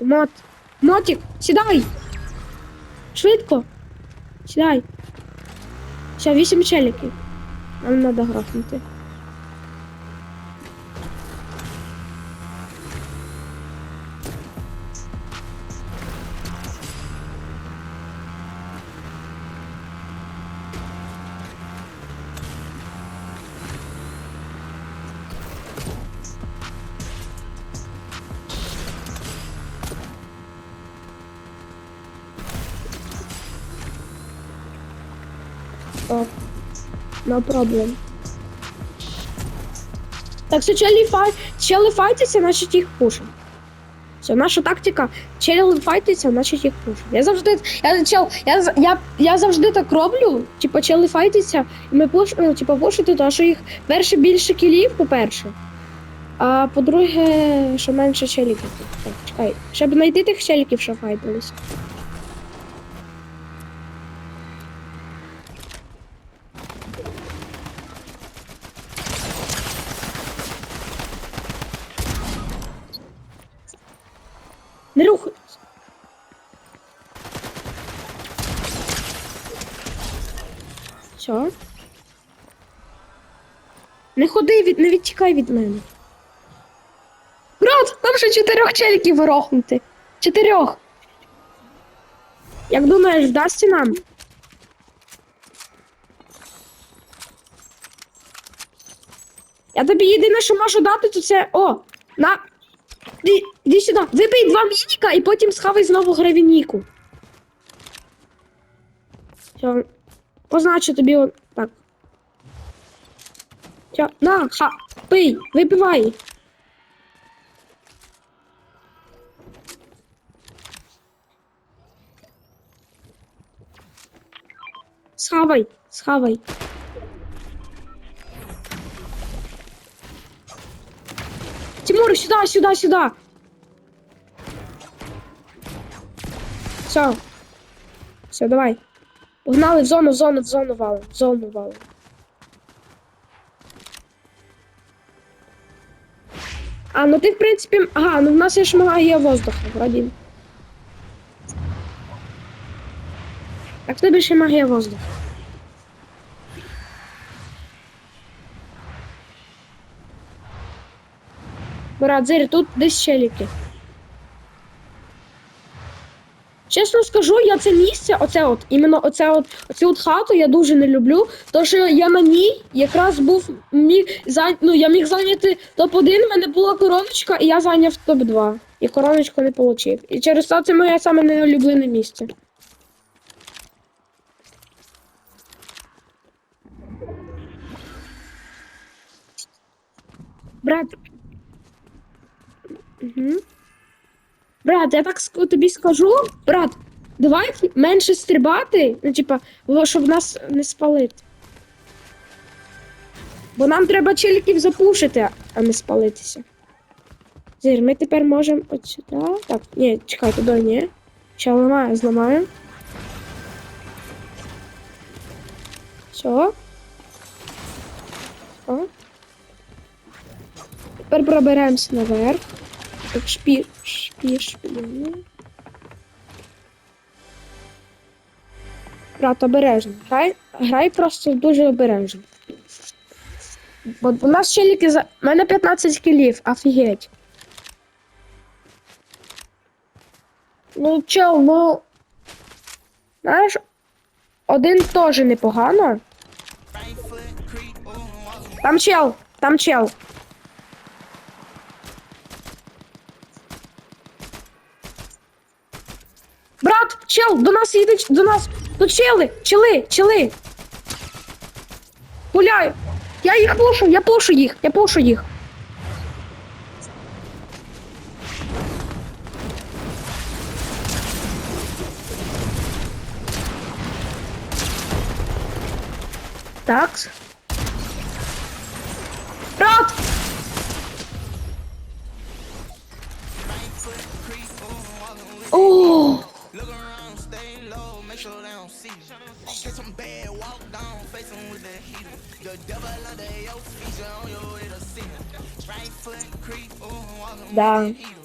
Мот. Мотик, сідай! Швидко! Сідай. Ще вісім челіків. Нам треба грохнути. О, no problem. Так, все, челі фай... чели файтяться, значить їх пушим. Все, наша тактика. Чели файтяться, значить їх пушим. Я завжди. Я, чел, я, я, я завжди так роблю. Типа, чели файтяться, і ми пуш, ну, типа, пушити, тому що їх перше більше кілів, по-перше. А по-друге, що менше челіків. Так, чекай. Щоб знайти тих челіків, що файтились. Не рухайся. Все. Не ходи від, не відтікай від мене. Брат, там ще чотирьох челіків вирохнути. Чотирьох. Як думаєш, вдасться нам? Я тобі єдине, що можу дати, то це. О! На! Іди, іди сюди. Випий два мініка і потім схавай знову гравініку. Все. Позначу тобі от так. Все, на, ха, пий, випивай. Схавай, схавай. Тимур, сюда, сюда, сюда. Все. Все, давай. Погнали в зону, в зону, в зону валим, в зону валим. А, ну ти, в принципі, ага, ну в нас ж магія воздуха, вроді. Так в тебе ще магія воздуха. Брат, Зирі, тут десь челіки. Чесно скажу, я це місце, оце от, іменно оце от, оцю от хату я дуже не люблю, тому що я на ній якраз був міг зай... ну, я міг зайняти топ-1, в мене була короночка, і я зайняв топ-2. І короночку не отримав. І через це це моє саме неулюблене місце. Брат. Угу. Брат, я так тобі скажу, брат, давай менше стрибати, ну, типа, щоб нас не спалити. Бо нам треба челіків запушити, а не спалитися. Зір, ми тепер можемо от сюди. Так, ні, чекай, туди ні. Ще ламаю, зламаю. Все. Все. Тепер проберемося наверх. Так, шпі, шпі, шпіони. Брат, обережно. Грай, грай просто дуже обережно. Бо у нас челіки за. У мене 15 кілів, офігеть. Ну, чел, ну. Знаєш, один теж непогано. Там чел, там чел. Брат, чел, до нас їде, до нас. Тут чели, чели, чели. Гуляю. Я їх пушу, я пушу їх, я пушу їх. Так. Брат! See you. Catch some bad, walk down, face 'em with that heater. The devil under your feet, you on your way to see him. Right foot creep, ooh, walking with that heater.